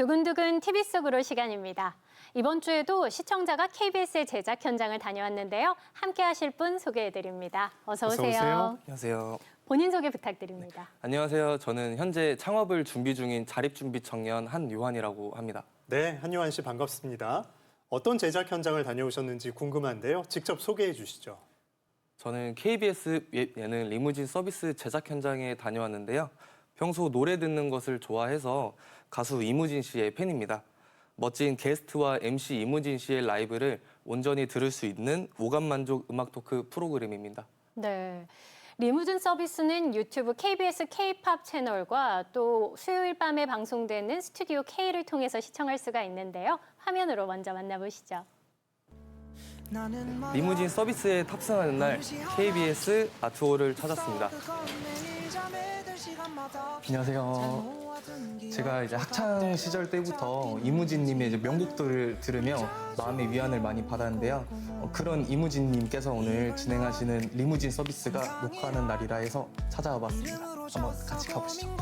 두근두근 TV 속으로 시간입니다. 이번 주에도 시청자가 KBS의 제작 현장을 다녀왔는데요. 함께 하실 분 소개해드립니다. 어서 어서 오세요. 오세요. 안녕하세요. 본인 소개 부탁드립니다. 안녕하세요. 저는 현재 창업을 준비 중인 자립준비 청년 한요한이라고 합니다. 네, 한요한 씨 반갑습니다. 어떤 제작 현장을 다녀오셨는지 궁금한데요. 직접 소개해 주시죠. 저는 KBS 예- 예능 리무진 서비스 제작 현장에 다녀왔는데요. 평소 노래 듣는 것을 좋아해서 가수 이무진 씨의 팬입니다. 멋진 게스트와 MC 이무진 씨의 라이브를 온전히 들을 수 있는 오감 만족 음악 토크 프로그램입니다. 네. 리무진 서비스는 유튜브 KBS K-팝 채널과 또 수요일 밤에 방송되는 스튜디오 K를 통해서 시청할 수가 있는데요. 화면으로 먼저 만나보시죠. 리무진 서비스에 탑승하는 날 KBS 아트홀을 찾았습니다. 안녕하세요. 제가 이제 학창 시절 때부터 이무진님의 이제 명곡들을 들으며 마음의 위안을 많이 받았는데요. 어, 그런 이무진님께서 오늘 진행하시는 리무진 서비스가 녹화하는 날이라 해서 찾아와 봤습니다. 한번 같이 가보시죠.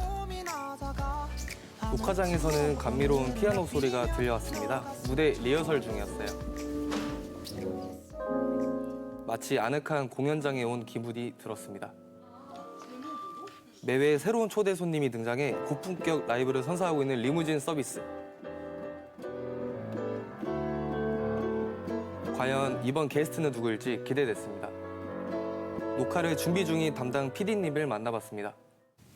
녹화장에서는 감미로운 피아노 소리가 들려왔습니다. 무대 리허설 중이었어요. 마치 아늑한 공연장에 온 기분이 들었습니다. 매회 새로운 초대 손님이 등장해 고품격 라이브를 선사하고 있는 리무진 서비스. 과연 이번 게스트는 누구일지 기대됐습니다. 녹화를 준비 중인 담당 PD님을 만나봤습니다.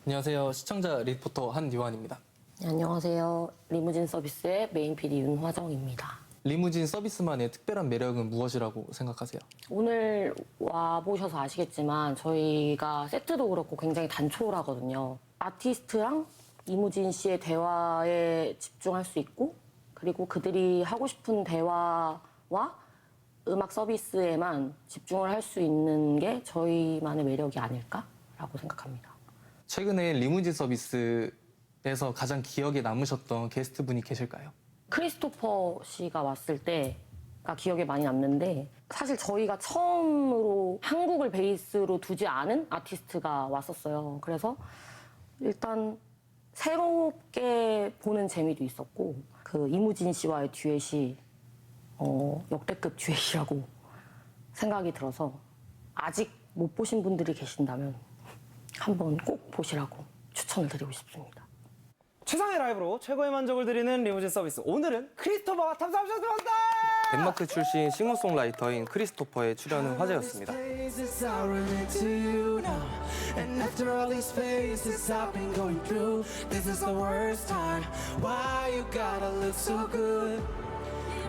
안녕하세요. 시청자 리포터 한유한입니다. 네, 안녕하세요. 리무진 서비스의 메인 PD 윤화정입니다. 리무진 서비스만의 특별한 매력은 무엇이라고 생각하세요? 오늘 와 보셔서 아시겠지만 저희가 세트도 그렇고 굉장히 단촐하거든요. 아티스트랑 이무진 씨의 대화에 집중할 수 있고 그리고 그들이 하고 싶은 대화와 음악 서비스에만 집중을 할 수 있는 게 저희만의 매력이 아닐까라고 생각합니다. 최근에 리무진 서비스에서 가장 기억에 남으셨던 게스트분이 계실까요? 크리스토퍼 씨가 왔을 때가 기억에 많이 남는데 사실 저희가 처음으로 한국을 베이스로 두지 않은 아티스트가 왔었어요. 그래서 일단 새롭게 보는 재미도 있었고 그 이무진 씨와의 듀엣이 어, 역대급 듀엣이라고 생각이 들어서 아직 못 보신 분들이 계신다면 한번 꼭 보시라고 추천을 드리고 싶습니다. 최상의 라이브로 최고의 만족을 드리는 리무진 서비스. 오늘은 크리스토퍼가 탐사하셨습니다. 덴마크 출신 싱어송라이터인 크리스토퍼의 출연은 화제였습니다.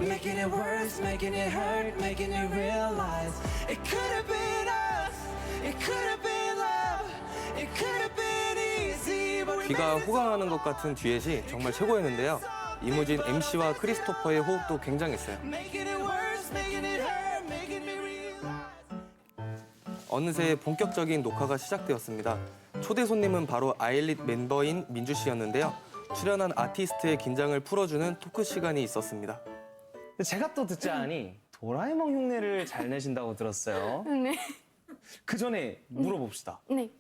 Making it worse, making it hurt, making it realize it could have been us, it could have been 귀가 호강하는 것 같은 듀엣이 정말 최고였는데요. 이무진 MC와 크리스토퍼의 호흡도 굉장했어요. 어느새 본격적인 녹화가 시작되었습니다. 초대 손님은 바로 아일릿 멤버인 민주 씨였는데요. 출연한 아티스트의 긴장을 풀어주는 토크 시간이 있었습니다. 근데 제가 또 듣지 않으니 도라에몽 흉내를 잘 내신다고 들었어요. 네. 그 전에 물어봅시다. 네.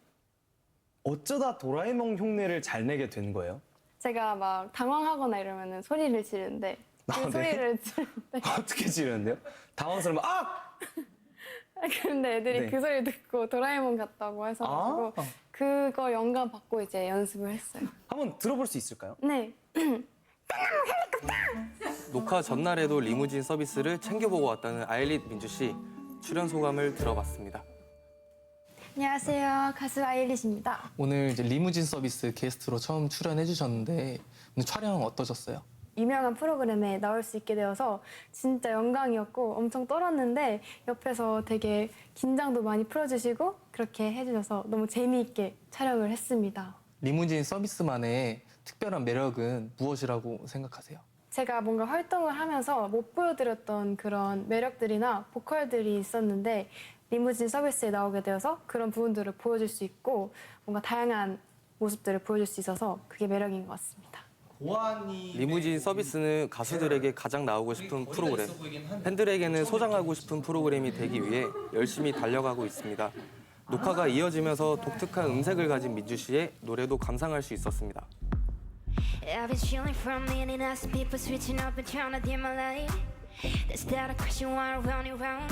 어쩌다 도라에몽 흉내를 잘 내게 된 거예요? 제가 막 당황하거나 이러면 소리를 지르는데 그 아, 네? 소리를 지르는데 어떻게 지르는데요? 당황스러우면 아! 근데 애들이 네. 그 소리 듣고 도라에몽 같다고 해서 가지고 아. 그거 영감 받고 이제 연습을 했어요. 한번 들어볼 수 있을까요? 네. 녹화 전날에도 리무진 서비스를 챙겨보고 왔다는 아일릿 민주 씨 출연 소감을 들어봤습니다. 안녕하세요. 가수 아일릿입니다. 오늘 이제 리무진 서비스 게스트로 처음 출연해 주셨는데 오늘 촬영 어떠셨어요? 유명한 프로그램에 나올 수 있게 되어서 진짜 영광이었고 엄청 떨었는데 옆에서 되게 긴장도 많이 풀어주시고 그렇게 해주셔서 너무 재미있게 촬영을 했습니다. 리무진 서비스만의 특별한 매력은 무엇이라고 생각하세요? 제가 뭔가 활동을 하면서 못 보여드렸던 그런 매력들이나 보컬들이 있었는데 리무진 서비스에 나오게 되어서 그런 부분들을 보여줄 수 있고 뭔가 다양한 모습들을 보여줄 수 있어서 그게 매력인 것 같습니다. 리무진 서비스는 가수들에게 가장 나오고 싶은 프로그램, 팬들에게는 소장하고 싶은 프로그램이 되기 위해 열심히 달려가고 있습니다. 녹화가 이어지면서 독특한 음색을 가진 민주 씨의 노래도 감상할 수 있었습니다. I've been stealing from the innocent people switching up and trying to dim my light. That's that a crush you wanna run around,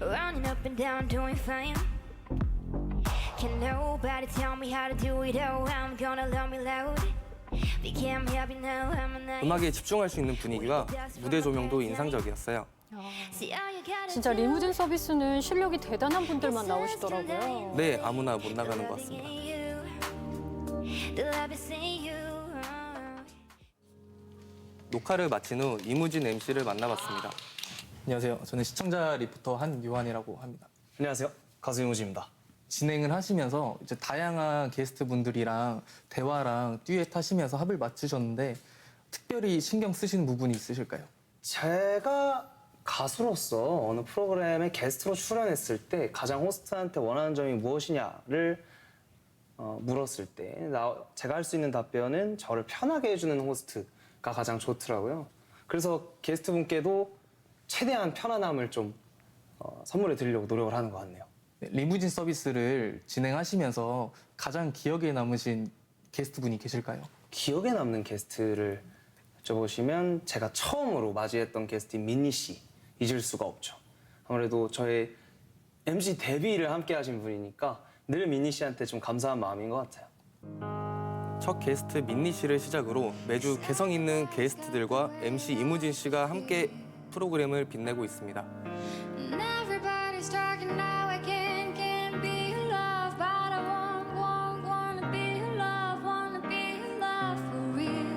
running up and down, doing fine. Can nobody tell me how to do it? Oh, I'm gonna love me loud. Became happy now, I'm a nice. 음악에 집중할 수 있는 분위기와 무대 조명도 인상적이었어요. See how you gotta 진짜 리무진 서비스는 실력이 대단한 분들만 나오시더라고요. 네, 아무나 못 나가는 것 같습니다. 녹화를 마친 후 이무진 MC를 만나봤습니다. 안녕하세요. 저는 시청자 리포터 한유한이라고 합니다. 안녕하세요. 가수 이무지입니다. 진행을 하시면서 이제 다양한 게스트 분들이랑 대화랑 듀엣 하시면서 합을 맞추셨는데 특별히 신경 쓰시는 부분이 있으실까요? 제가 가수로서 어느 프로그램에 게스트로 출연했을 때 가장 호스트한테 원하는 점이 무엇이냐를 어, 물었을 때 나, 제가 할 수 있는 답변은 저를 편하게 해주는 호스트가 가장 좋더라고요. 그래서 게스트 분께도 최대한 편안함을 좀 어, 선물해 드리려고 노력을 하는 것 같네요. 네, 리무진 서비스를 진행하시면서 가장 기억에 남으신 게스트 분이 계실까요? 기억에 남는 게스트를 여쭤보시면 제가 처음으로 맞이했던 게스트인 민니 씨 잊을 수가 없죠. 아무래도 저의 MC 데뷔를 함께 하신 분이니까 늘 민니 씨한테 좀 감사한 마음인 것 같아요. 첫 게스트 민니 씨를 시작으로 매주 개성 있는 게스트들과 MC 이무진 씨가 함께 프로그램을 빛내고 있습니다. And everybody's talking now. I can't, can't be loved, but I want, want, wanna be loved, wanna be loved for real.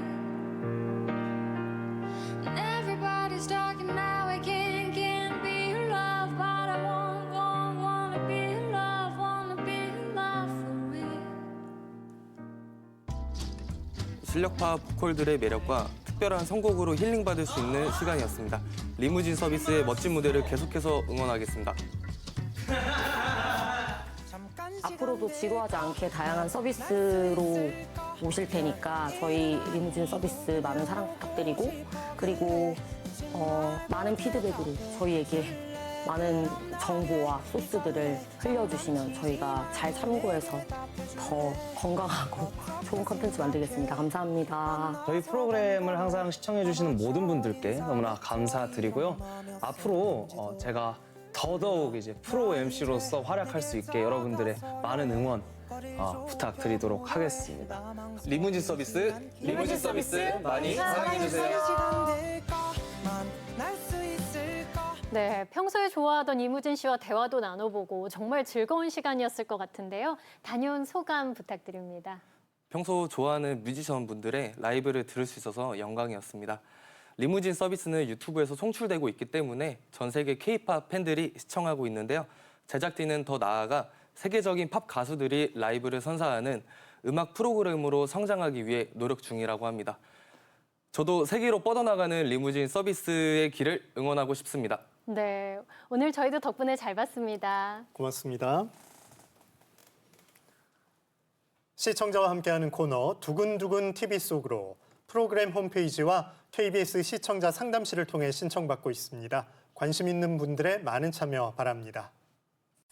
And everybody's talking now. I can't, can't be loved, but I want, want, wanna be loved, wanna be loved for real. 실력파 보컬들의 매력과 특별한 선곡으로 힐링받을 수 있는 시간이었습니다. 리무진 서비스의 멋진 무대를 계속해서 응원하겠습니다. 앞으로도 지루하지 않게 다양한 서비스로 오실 테니까 저희 리무진 서비스 많은 사랑 부탁드리고 그리고 어, 많은 피드백으로 저희에게 많은 정보와 소스들을 흘려주시면 저희가 잘 참고해서 더 건강하고 좋은 컨텐츠 만들겠습니다. 감사합니다. 저희 프로그램을 항상 시청해주시는 모든 분들께 너무나 감사드리고요. 앞으로 어, 제가 더더욱 이제 프로 MC로서 활약할 수 있게 여러분들의 많은 응원 어, 부탁드리도록 하겠습니다. 리무진 서비스, 리무진 서비스 많이 사랑해주세요. 네, 평소에 좋아하던 이무진 씨와 대화도 나눠보고 정말 즐거운 시간이었을 것 같은데요. 다녀온 소감 부탁드립니다. 평소 좋아하는 뮤지션 분들의 라이브를 들을 수 있어서 영광이었습니다. 리무진 서비스는 유튜브에서 송출되고 있기 때문에 전 세계 K-팝 팬들이 시청하고 있는데요. 제작진은 더 나아가 세계적인 팝 가수들이 라이브를 선사하는 음악 프로그램으로 성장하기 위해 노력 중이라고 합니다. 저도 세계로 뻗어나가는 리무진 서비스의 길을 응원하고 싶습니다. 네, 오늘 저희도 덕분에 잘 봤습니다. 고맙습니다. 시청자와 함께하는 코너 두근두근 TV 속으로 프로그램 홈페이지와 KBS 시청자 상담실을 통해 신청받고 있습니다. 관심 있는 분들의 많은 참여 바랍니다.